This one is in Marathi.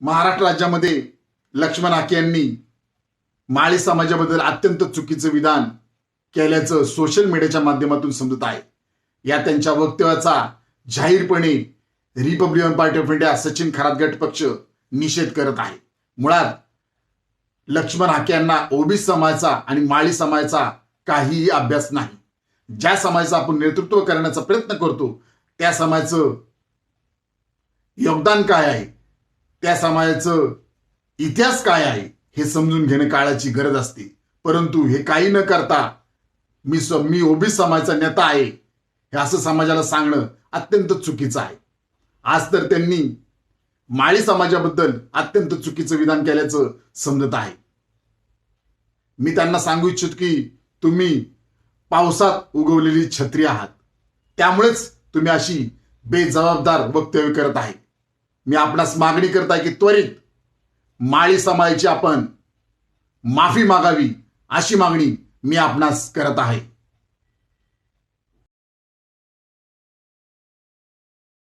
महाराष्ट्र राज्यामध्ये लक्ष्मण हाके यांनी माळी समाजाबद्दल अत्यंत चुकीचं विधान केल्याचं सोशल मीडियाच्या माध्यमातून समजत आहे. या त्यांच्या वक्तव्याचा जाहीरपणे republican party of India Sachin Kharat गट पक्ष निषेध करत आहे. मुळात लक्ष्मण हाके यांना ओबीसी समाजाचा आणि माळी समाजाचा काहीही अभ्यास नाही. ज्या समाजाचं आपण नेतृत्व करण्याचा प्रयत्न करतो त्या समाजाचं योगदान काय आहे? त्या समाजाचं इतिहास काय आहे हे समजून घेणं काळाची गरज असते. परंतु हे काही न करता मी स्व मी ओबीसी समाजाचा नेता आहे हे असं समाजाला सांगणं अत्यंत चुकीचं आहे. आज तर त्यांनी माळी समाजाबद्दल अत्यंत चुकीचं विधान केल्याचं समजत आहे. मी त्यांना सांगू इच्छितो की तुम्ही पावसात उगवलेली छत्री आहात. त्यामुळेच तुम्ही अशी बेजबाबदार वक्तव्य करत आहे. मी आपणास मागणी करत आहे की त्वरित माळी समाजाची आपण माफी मागावी अशी मागणी मी आपणास करत आहे.